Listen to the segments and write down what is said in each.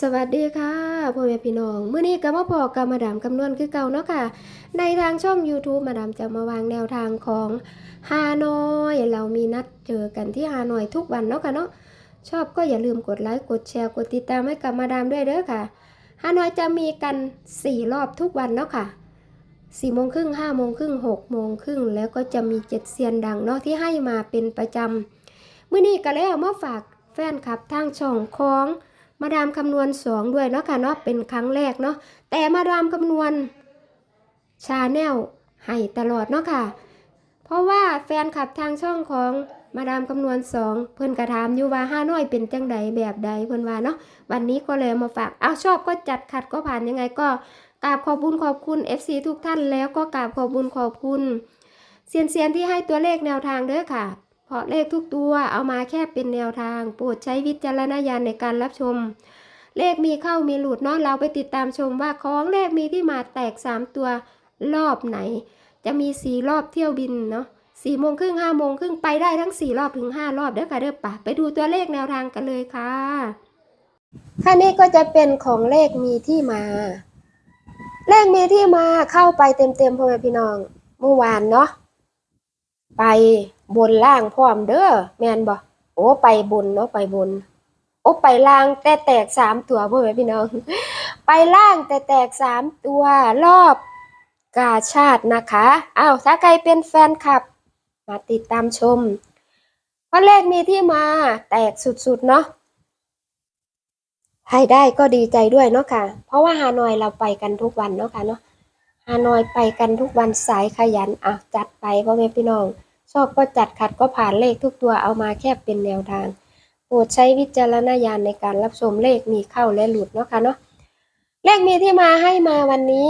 สวัสดีค่ะพ่อแม่พี่น้องมื้อนี้ก็มาพอกับมาดามคำนวณคือเก่าเนาะค่ะ ในทางช่อง YouTube มาดามจะมาวางแนวทางของฮานอยเรามีนัดเจอกันที่ฮานอยทุกวันเนาะค่ะเนาะชอบก็อย่าลืมกดไลค์กดแชร์กดติดตามให้กับมาดามด้วยเด้อค่ะฮานอยจะมีกัน 4 รอบทุกวันเนาะค่ะ4โมงครึ่ง5โมงครึ่ง6โมงครึ่งแล้วก็จะมีเจ็ดเซียนดังเนาะที่ให้มาเป็นประจำมื้อนี้ก็เลยเอามาฝากแฟนคลับทางช่องของ มาดามคำนวณสองด้วยเนาะค่ะเนาะเป็นครั้งแรกเนาะแต่มาดามคำนวณชาแนลให้ตลอดเนาะค่ะ เพราะว่าแฟนคลับทางช่องของมาดามคำนวณสองเพิ่นกระถามอยู่ว่าห้าน้อยเป็นจังใดแบบใดเพิ่นว่าเนาะวันนี้ก็เลยมาฝากเอาชอบก็จัดขัดก็ผ่านยังไงก็กราบขอบคุญขอบคุณ FC ทุกท่านแล้วก็กราบขอบคุญขอบคุณเซียนเซียนที่ให้ตัวเลขแนวทางเด้อค่ะ ราะเลขทุกตัวเอามาแค่เป็นแนวทาง โปรดใช้วิจารณญาณในการรับชม เลขมีเข้ามีหลุดเนาะเราไปติดตามชมว่าของเลขมีที่มาแตก 3 ตัวรอบไหน จะมี4รอบเที่ยวบินเนาะสี่โมงครึ่งห้าโมงครึ่งไปได้ทั้ง4รอบถึง5รอบเด้อค่ะเด้อป่ะไปดูตัวเลขแนวทางกันเลยค่ะค่านี้ก็จะเป็นของเลขมีที่มา เลขมีที่มาเข้าไปเต็มๆพ่อแม่พี่น้องเมื่อวานเนาะ ไปบนล่างพร้อมเด้อแม่นบ่โอ้ไปบนเนาะไปบน โอ้ไปล่างแต่แตกสามตัวพ่อแม่พี่น้อง ไปล่างแต่แตกสามตัวรอบกาชาตินะคะอ้าวถ้าใครเป็นแฟนคลับ มาติดตามชมเพราะเลขมีที่มาแตกสุดๆเนาะให้ได้ก็ดีใจด้วยเนาะค่ะ เพราะว่าฮานอยเราไปกันทุกวันเนาะค่ะเนาะ ฮานอยไปกันทุกวันสายขยันอะจัดไปพ่อแม่พี่น้อง ชอบก็จัดขัดก็ผ่านเลขทุกตัวเอามาแค่เป็นแนวทาง โปรดใช้วิจารณญาณในการรับชมเลขมีเข้าและหลุดเนาะค่ะเนาะเลขมีที่มาให้มาวันนี้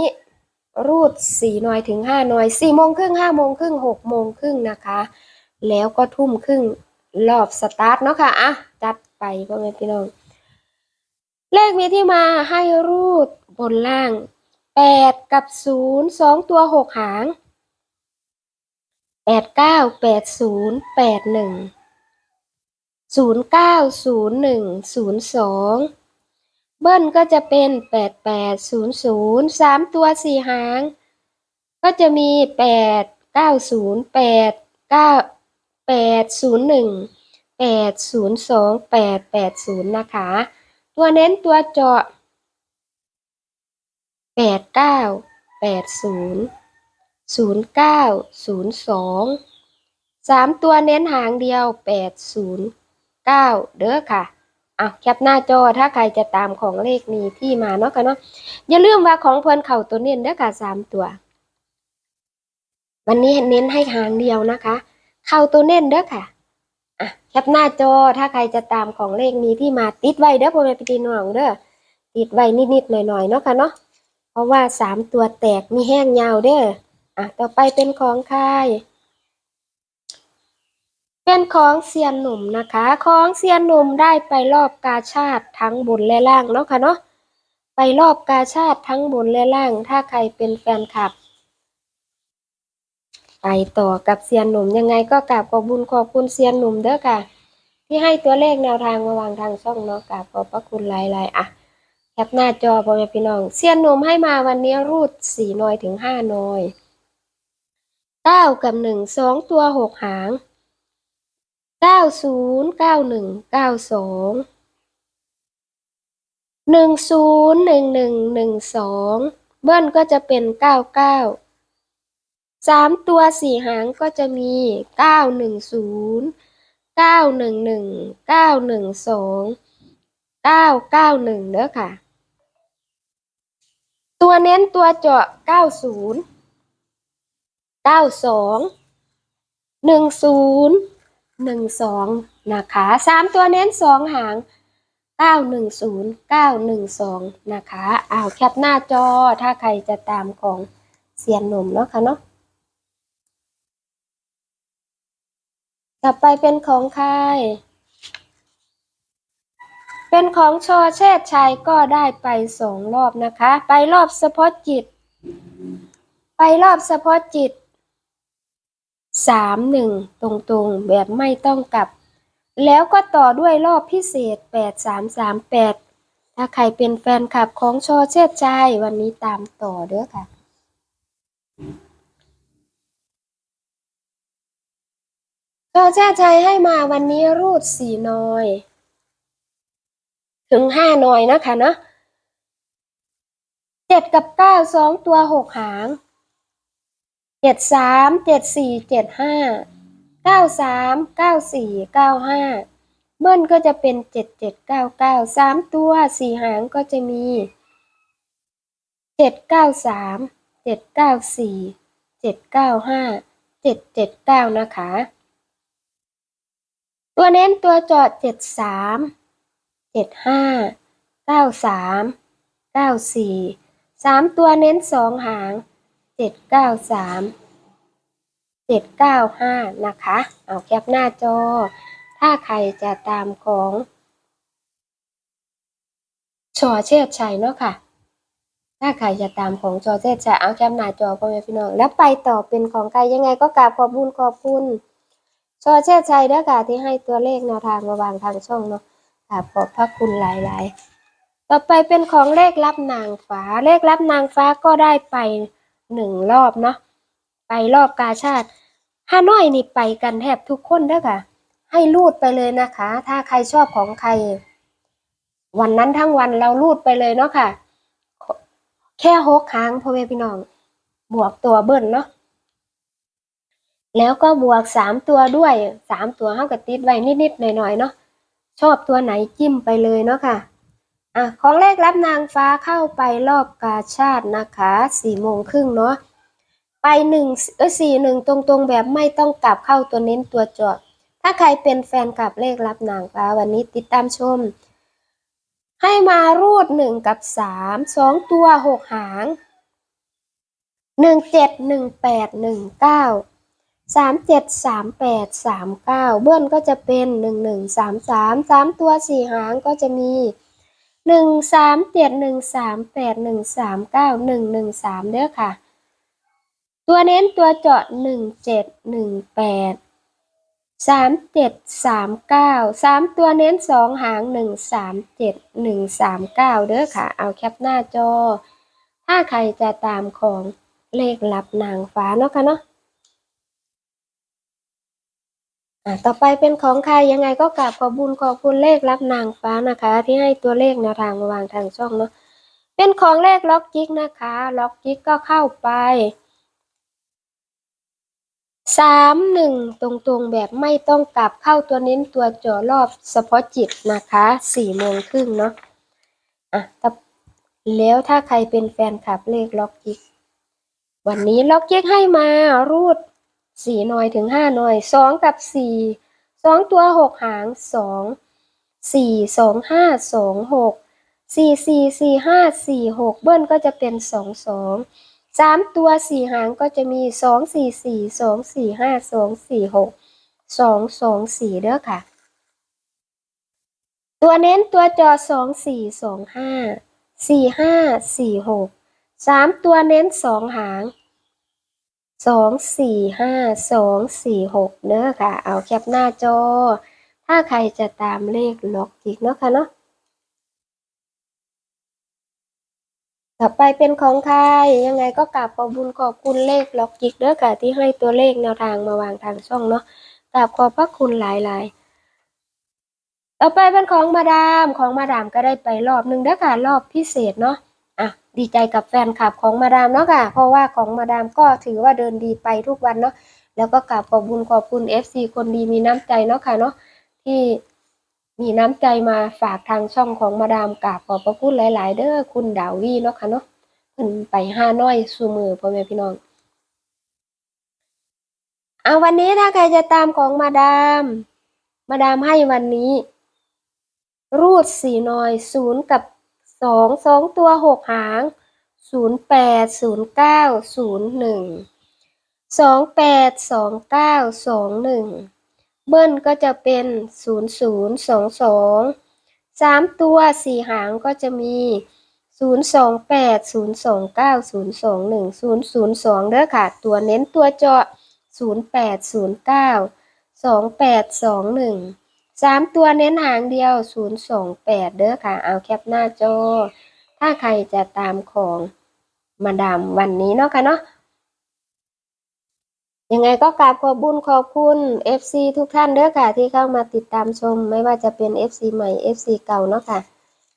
รูดสี่หน่อยถึงห้าหน่อยสี่โมงครึ่งห้าโมงครึ่งหกโมงครึ่งนะคะ แล้วก็ทุ่มครึ่งรอบสตาร์ทเนาะค่ะอะจัดไปพ่อแม่พี่น้อง เลขมีที่มาให้รูดบนล่าง แปดกับศูนย์สองตัวหกหางแปดเก้าแปดศูนย์แปดหนึ่งศูนย์เก้าศูนย์หนึ่งศูนย์สองเบิ้ลก็จะเป็นแปดแปดศูนย์ศูนย์สามตัวสี่หาง ก็จะมีแปดเก้าศูนย์แปดเก้าแปดศูนย์หนึ่งแปดศูนย์สองแปดแปดศูนย์นะคะ ตัวเน้นตัวเจาะ แปดเก้าแปดศูนย์ศูนย์เก้าศูนย์สองสามตัวเน้นหางเดียวแปดศูนย์เก้าเด้อค่ะอะแคปหน้าจอถ้าใครจะตามของเลขมีที่มาเนาะค่ะเนาะอย่าลืมว่าของเพิ่นเข่าตัวเน้นเด้อค่ะสามตัว วันนี้เน้นให้หางเดียวนะคะ เข้าตัวเน้นเด้อค่ะอะแคปหน้าจอถ้าใครจะตามของเลขมีที่มาติดไว้เด้อพ่อแม่พี่น้องเด้อติดไว้นิดๆหน่อยๆเนาะค่ะเนาะ เพราะว่าสามตัวแตกมีแห้งยาวเด้ออะต่อไปเป็นของใครเป็นของเซียนหนุ่มนะคะ ของเซียนหนุ่มได้ไปรอบกาชาติทั้งบนและล่างเนาะค่ะเนาะไปรอบกาชาติทั้งบนและล่าง ถ้าใครเป็นแฟนคลับ ไปต่อกับเซียนหนุ่มยังไงก็กราบขอบุญขอบคุณเซียนหนุ่มเด้อค่ะ ที่ให้ตัวเลขแนวทางมาวางทางช่องเนาะกราบขอบพระคุณหลายๆอะ แคปหน้าจอพ่อแม่พี่น้อง เสี้ยนนมให้มาวันนี้รูดสี่หน่อยถึงห้าหน่อยเก้ากับหนึ่งสองตัวหกหางเก้าศูนย์เก้าหนึ่งเก้าสองหนึ่งศูนย์หนึ่งหนึ่งหนึ่งสองเบิ้ลก็จะเป็นเก้าเก้าสามตัวสี่หางก็จะมีเก้าหนึ่งศูนย์เก้าหนึ่งหนึ่งเก้าหนึ่งสองเก้าเก้าหนึ่งเด้อค่ะ ตัวเน้นตัวเจาะ 90 92 10 12 นะคะสามตัวเน้นสองหาง 910 912 นะคะอ้าวแคปหน้าจอถ้าใครจะตามของเสียนหนุ่มเนาะค่ะเนาะต่อไปเป็นของใคร เป็นของชอเชษชัยก็ได้ไปสองรอบนะคะ ไปรอบเฉพาะจิต ไปรอบเฉพาะจิตสามหนึ่งตรงๆ แบบไม่ต้องกลับ แล้วก็ต่อด้วยรอบพิเศษแปดสามสามแปดถ้าใครเป็นแฟนคลับของชอเชษใจวันนี้ตามต่อเด้อค่ะชอเชษใจให้มาวันนี้รูดสี่น้อย ถึงห้าหน่อยนะคะเนาะเจ็ดกับเก้าสองตัวหกหางเจ็ดสามเจ็ดสี่เจ็ดห้าเก้าสามเก้าสี่เก้าห้าเบิ้ลก็จะเป็นเจ็ดเจ็ดเก้าเก้าสามตัวสี่หางก็จะมีเจ็ดเก้าสามเจ็ดเก้าสี่เจ็ดเก้าห้าเจ็ดเจ็ดเก้านะคะ ตัวเน้นตัวจอดเจ็ดสาม เจ็ดห้าเก้าสามเก้าสี่สามตัวเน้นสองหางเจ็ดเก้าสามเจ็ดเก้าห้านะคะ เอาแคปหน้าจอ ถ้าใครจะตามของชอเชษชัยเนาะค่ะ ถ้าใครจะตามของชอเชษชัยเอาแคปหน้าจอพ่อแม่พี่น้อง แล้วไปต่อเป็นของใครยังไงก็กราบขอบคุณขอบคุณชอเชษชัยเด้อค่ะที่ให้ตัวเลขแนวทางมาวางทางช่องเนาะ กราบขอบพระคุณหลาย ๆ ต่อไปเป็นของเลขรับนางฟ้า เลขรับนางฟ้าก็ได้ไปหนึ่งรอบเนาะ ไปรอบกาชาติฮานอยนี่ไปกันแทบทุกคนเด้อค่ะ ให้รูดไปเลยนะคะ ถ้าใครชอบของใคร วันนั้นทั้งวันเรารูดไปเลยเนาะค่ะ แค่หกครั้งพ่อแม่พี่น้อง บวกตัวเบิ้ลเนาะ แล้วก็บวกสามตัวด้วย สามตัวเท่ากับติดไว้นิดๆหน่อยๆเนาะ ชอบตัวไหนจิ้มไปเลยเนาะค่ะอะของเลขรับนางฟ้าเข้าไปรอบกาชาตินะคะสี่โมงครึ่งเนาะไปหนึ่งเออสี่หนึ่งตรงๆ แบบไม่ต้องกลับเข้าตัวเน้นตัวจอด ถ้าใครเป็นแฟนกับเลขรับนางฟ้าวันนี้ติดตามชม ให้มารูดหนึ่งกับสามสองตัวหกหางหนึ่งเจ็ดหนึ่งแปดหนึ่งเก้า สามเจ็ดสามแปดสามเก้าเบื้อนก็จะเป็นหนึ่งหนึ่งสามสามสามตัวสี่หางก็จะมีหนึ่งสามเจ็ดหนึ่งสามแปดหนึ่งสามเก้าหนึ่งหนึ่งสามเด้อค่ะ ตัวเน้นตัวเจาะหนึ่งเจ็ดหนึ่งแปดสามเจ็ดสามเก้าสามตัวเน้นสองหางหนึ่งสามเจ็ดหนึ่งสามเก้าเด้อค่ะ เอาแคปหน้าจอ ถ้าใครจะตามของเลขลับนางฟ้าเนาะค่ะเนาะ อะต่อไปเป็นของใครยังไงก็กราบขอบบุญขอบคุณเลขรับนางฟ้านะคะ ที่ให้ตัวเลขแนวทางมาวางทางช่องเนาะเป็นของเลขล็อกจิกนะคะล็อกจิกก็เข้าไปสามหนึ่งตรงๆแบบไม่ต้องกลับเข้าตัวเน้นตัวจ่อรอบเฉพาะจิตนะคะสี่โมงครึ่งเนาะอะแล้วถ้าใครเป็นแฟนคลับเลขล็อกจิกวันนี้ล็อกเก๊กให้มารูด สี่หน่อยถึงห้าหน่อยสองกับสี่สองตัวหกหางสองสี่สองห้าสองหกสี่สี่สี่ห้าสี่หกเบิ้ลก็จะเป็นสองสองสามตัวสี่หางก็จะมีสองสี่สี่สองสี่ห้าสองสี่หกสองสองสี่เด้อค่ะ ตัวเน้นตัวจอสองสี่สองห้าสี่ห้าสี่หกสามตัวเน้นสองหาง สองสี่ห้าสองสี่หกเนอะค่ะ เอาแคปหน้าจอ ถ้าใครจะตามเลขล็อกจิกเนาะค่ะเนาะต่อไปเป็นของใครยังไงก็กราบขอบุญขอบคุณเลขล็อกจิกเด้อค่ะที่ให้ตัวเลขแนวทางมาวางทางช่องเนาะกราบขอบพระคุณหลายๆ ต่อไปเป็นของมาดามของมาดามก็ได้ไปรอบหนึ่งเด้อค่ะรอบพิเศษเนาะ อะดีใจกับแฟนคลับของมาดามเนาะค่ะ เพราะว่าของมาดามก็ถือว่าเดินดีไปทุกวันเนาะแล้วก็กราบขอบคุณขอบคุณ FC คนดีมีน้ำใจเนาะค่ะเนาะที่มีน้ำใจมาฝากทางช่องของมาดามกราบขอบพระคุณหลาย ๆ เด้อคุณดาวีเนาะค่ะเนาะเพิ่นไปห้าน้อยสู่มือพ่อแม่พี่น้องเอาวันนี้ถ้าใครจะตามของมาดาม มาดามให้วันนี้ รูดสี่หน่อยศูนย์กับ สองสองตัวหกหางศูนย์แปดศูนย์เก้าศูนย์หนึ่งสองแปดสองเก้าสองหนึ่งเบิ้ลก็จะเป็นศูนย์ศูนย์สองสองสามตัวสี่หางก็จะมีศูนย์สองแปดศูนย์สองเก้าศูนย์สองหนึ่งศูนย์ศูนย์สองเด้อค่ะ ตัวเน้นตัวเจาะศูนย์แปดศูนย์เก้าสองแปดสองหนึ่ง สามตัวเน้นหางเดียวศูนย์สองแปดเด้อค่ะ เอาแคปหน้าจอ ถ้าใครจะตามของมาดามวันนี้เนาะค่ะเนาะยังไงก็กราบขอบบุญขอบคุณ FC ทุกท่านเด้อค่ะ ที่เข้ามาติดตามชม ไม่ว่าจะเป็น FC ใหม่ FC เก่าเนาะค่ะ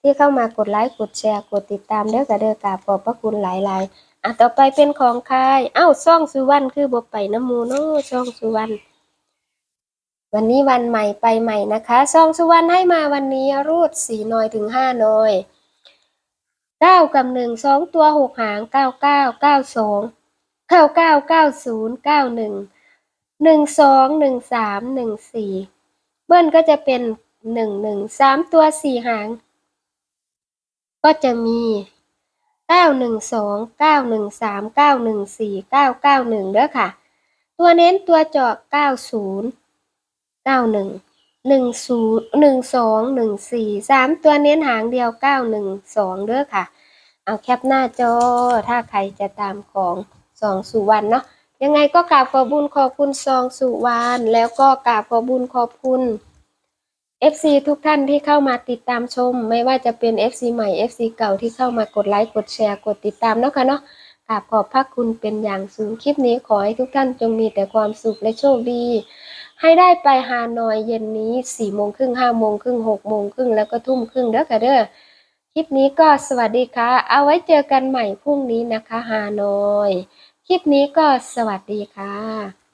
ที่เข้ามากดไลค์กดแชร์กดติดตามเด้อค่ะเด้อกราบขอบพระคุณหลายๆอะต่อไปเป็นของใครเอ้าซ่องสุวรรณคือบ่ไปน้ำมูเนาะซ่องสุวรรณ วันนี้วันใหม่ไปใหม่นะคะซองสุวรรณให้มาวันนี้รูดสี่หน่อยถึงห้าหน่อยเก้ากับหนึ่งสองตัวหกหางเก้าเก้าเก้าสองเก้าเก้าเก้าศูนย์เก้าหนึ่งหนึ่งสองหนึ่งสามหนึ่งสี่เบิ้ลก็จะเป็นหนึ่งหนึ่งสามตัวสี่หาง ก็จะมีเก้าหนึ่งสองเก้าหนึ่งสามเก้าหนึ่งสี่เก้าเก้าหนึ่งเด้อค่ะ ตัวเน้นตัวเจาะเก้าศูนย์ เก้าหนึ่งหนึ่งศูนย์หนึ่งสองหนึ่งสี่สามตัวเน้นหางเดียวเก้าหนึ่งสองเด้อค่ะ เอาแคปหน้าจอ ถ้าใครจะตามของสองสุวรรณเนาะยังไงก็กราบขอบุญขอบคุณซองสุวรรณแล้วก็กราบขอบุญขอบคุณ FC ทุกท่านที่เข้ามาติดตามชม ไม่ว่าจะเป็น FC ใหม่ FC เก่าที่เข้ามากดไลค์กดแชร์กดติดตามเนาะค่ะเนาะกราบขอบพระคุณเป็นอย่างสูงคลิปนี้ขอให้ทุกท่านจงมีแต่ความสุขและโชคดี ให้ได้ไปฮานอยเย็นนี้สี่โมงครึ่งห้าโมงครึ่งหกโมงครึ่งแล้วก็ทุ่มครึ่งเด้อค่ะเด้อคลิปนี้ก็สวัสดีค่ะ เอาไว้เจอกันใหม่พรุ่งนี้นะคะฮานอย คลิปนี้ก็สวัสดีค่ะ